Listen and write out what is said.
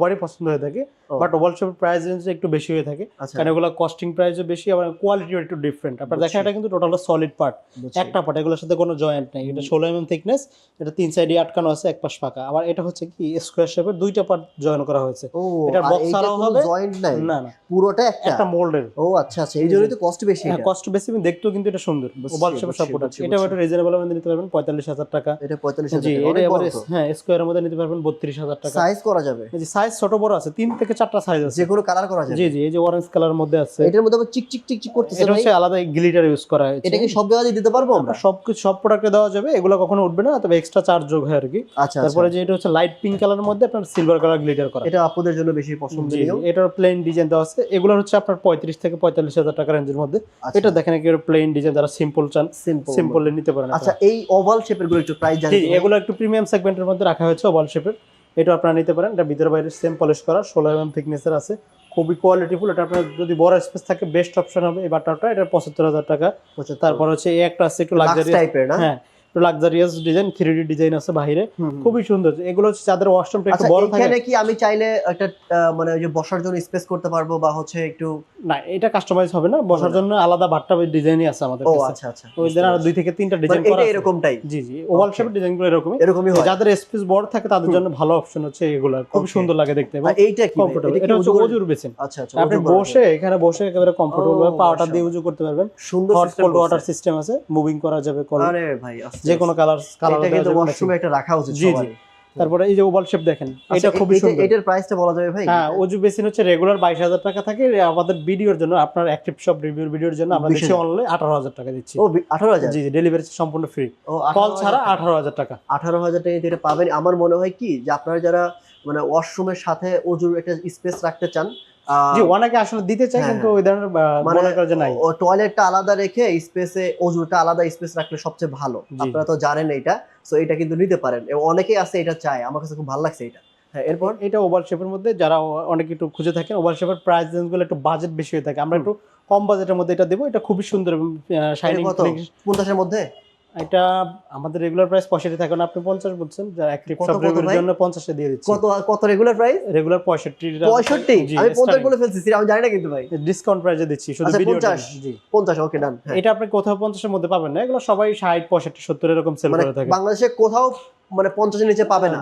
সবারই পছন্দ হয়ে থাকে বাট ওভাল শেপের প্রাইস রেঞ্জ একটু বেশি হয়ে থাকে। আচ্ছা। কারণ এগুলো কস্টিং প্রাইসও বেশি আবার কোয়ালিটিও একটু ডিফারেন্ট আপনার দেখেন এটা কিন্তু টোটাল সলিড পার্ট একটা পার্ট এগুলোর সাথে কোনো জয়েন্ট নেই। এটা ষোলো এমএম থিকনেস এটা তিন সাইডে আটকানো আছে এক পাশ ফাঁকা। আবার এটা হচ্ছে কি স্কোয়ার শেপের দুইটা পার্ট জয়েন করা হয়েছে। ও এটার আর ছাড়াও হবে? জয়েন্ট নাই? না না। পুরোটা একটা? একটা মোল্ডের ও আচ্ছা আচ্ছা। এই জন্যই তো কষ্ট বেশি হ্যাঁ এটা। কষ্ট বেশি এবং দেখতেও কিন্তু এটা সুন্দর। ওভাল শেপের সাপোর্ট আছে বুঝছি। একটা রিজনেবল মধ্যে নিতে পারবেন পঁয়তাল্লিশ হাজার টাকা। এটা পঁয়তাল্লিশ জি এটা। হ্যাঁ স্কোয়ারের মধ্যে নিতে পারবেন বত্রিশ হাজার টাকা। সাইজ করা যাবে? যে সাইজ ছোট বড় আছে তিন থেকে চারটা সাইজ আছে। যে কোনো কালার করা যাবে। জি জি এই যে অরেঞ্জ কালার মধ্যে আছে। এটার মধ্যে আবার চিক চিক চিক চিক করতেছে এটা হচ্ছে আলাদা গ্লিটার ইউজ করা হয়েছে। এটা কি সব জায়গায় দিতে পারব আমরা? সব কিছু সব প্রোডাক্টে দেওয়া যাবে এগুলো কখনো উঠবে না তবে এক্সট্রা চার্জ যোগ হয় আর কি। আচ্ছা তারপরে তারপরে যে এটা হচ্ছে লাইট পিঙ্ক কালারের মধ্যে আপনার সিলভার কালার গ্লিটার করা। এটা আপুদের জন্য বেশি পছন্দনীয়। এটার প্লেন ডিজাইন দেওয়া আছে। এগুলো হচ্ছে আপনার পঁয়ত্রিশ থেকে পঁয়তাল্লিশ হাজার টাকা রেঞ্জের মধ্যে। আচ্ছা। এটা দেখেন একেবারে প্লেন ডিজাইন যারা সিম্পল চান সিম্পল নিতে পারেন। আচ্ছা এই ওভাল শেপেরগুলো একটু প্রাইস। জানি এগুলো একটু প্রিমিয়াম সেগমেন্টের মধ্যে রাখা হয়েছে ওভাল শেপের এটা আপনারা নিতে পারেন। এটা ভিতরে বাইরে সেম পলিশ করা ষোলো এম থিকনেসের আছে। খুবই কোয়ালিটিফুল এটা আপনার যদি বড় স্পেস থাকে বেস্ট অপশন হবে এই বাটারটা এটা পঁচাত্তর হাজার টাকা। তারপর হচ্ছে এই একটা আছে একটু লাগজারি টাইপের না? হ্যাঁ। Luxurious design three D design আছে বাইরে। খুবই সুন্দর। এগুলো হচ্ছে ওয়াশরুমটা একটু আচ্ছা বড় থাকে। এখানে কি আমি চাইলে একটা মানে ওই যে বসার জন্য স্পেস করতে পারব বা হচ্ছে একটু না এটা কাস্টমাইজ হবে না। বসার জন্য আলাদা বাট্টা ডিজাইনই আছে আমাদের ও আচ্ছা আচ্ছা ওই দিন আরও দুই থেকে তিনটা ডিজাইন মানে করা আছে। এরকমটাই? জি জি ওভাল. শেপের ডিজাইনগুলো এরকমই। এরকমই হয়। যাদের স্পেস বড় থাকে তাদের জন্য ভালো অপশন হচ্ছে এগুলো। খুব সুন্দর লাগে দেখতে। এবং এইটা কি? এটা হচ্ছে বেসিন আচ্ছা আচ্ছা আপনি বসে এখানে বসে একেবারে কমফোর্টেবল ভাবে পাওয়াটা দিয়ে মাশাআল্লাহ। উজু করতে পারবেন। সুন্দর করছে। ওয়াটার সিস্টেম আছে। মুভিং করা যাবে আরে ভাই যে কোনো কালার কালার এটা কিন্তু ওয়াশরুমে একটা রাখা উচিত জি, জি। তারপরে এই যে ওভাল শেপ দেখেন আচ্ছা, এটা খুবই এটা- সুন্দর। এটার প্রাইসটা বলা যাবে ভাই? হ্যাঁ অজু বেসিন হচ্ছে রেগুলার বাইশ হাজার টাকা থাকে আমাদের ভিডিওর জন্য আপনার অ্যাক্টিভ শপ রিভিউর ভিডিওর জন্য আমরা দিচ্ছি অনলাইনে আঠারো হাজার টাকা দিচ্ছি। ও আঠারো হাজার? জি জি ডেলিভারি সম্পূর্ণ ফ্রি কল ছাড়া আঠারো হাজার টাকা। আঠারো হাজার টাকা যেটা পাবেন। আমার মনে হয় কি যে আপনারা যারা মানে ওয়াশরুমের সাথে অজুর একটা স্পেস রাখতে চান জি অনেকে আসলে দিতে চায় হ্যাঁ, কিন্তু ওই ধরনের মানে মনে করে যে নাই। টয়লেটটা আলাদা রেখে স্পেসে অজুটা আলাদা স্পেস রাখলে সবচেয়ে ভালো। আপনারা তো জানেন এটা সো এটা কিন্তু নিতে পারেন। এবং অনেকেই আছে এটা চায় আমার কাছে খুব ভালো লাগছে এটা। হ্যাঁ এরপর? এটা ওভার শেপের মধ্যে যারা অনেক একটু খুঁজে থাকেন ওভার শেপের প্রাইসগুলো একটু বাজেট বেশি হয়ে থাকে। আমরা একটু কম বাজেটের মধ্যে এটা দেবো এটা খুবই সুন্দর শাইনিং এটা কত? পঞ্চাশের মধ্যে? এটা আমাদের রেগুলার প্রাইস পঁয়ষট্টি থাকে না আপনি পঞ্চাশ বলছেন যারা অ্যাক্টিভ কত সব কত রিভিউর ভাই? জন্য পঞ্চাশে দিয়ে দিচ্ছি। কত কত রেগুলার প্রাইস রেগুলার পঁয়ষট্টি? পঁয়ষট্টি আমি পঞ্চাশ বলে ফেলছি আমি জানি না কিন্তু ভাই। ডিসকাউন্ট প্রাইসে দিচ্ছি শুধু আচ্ছা, ভিডিও 50 জি পঞ্চাশ ওকে ডান এটা আপনি কোথাও পঞ্চাশের মধ্যে পাবেন না এগুলো সবাই ষাট পঁয়ষট্টি সত্তর এরকম সেল মানে করে থাকে। বাংলাদেশে কোথাও মানে পঞ্চাশের নিচে পাবে না।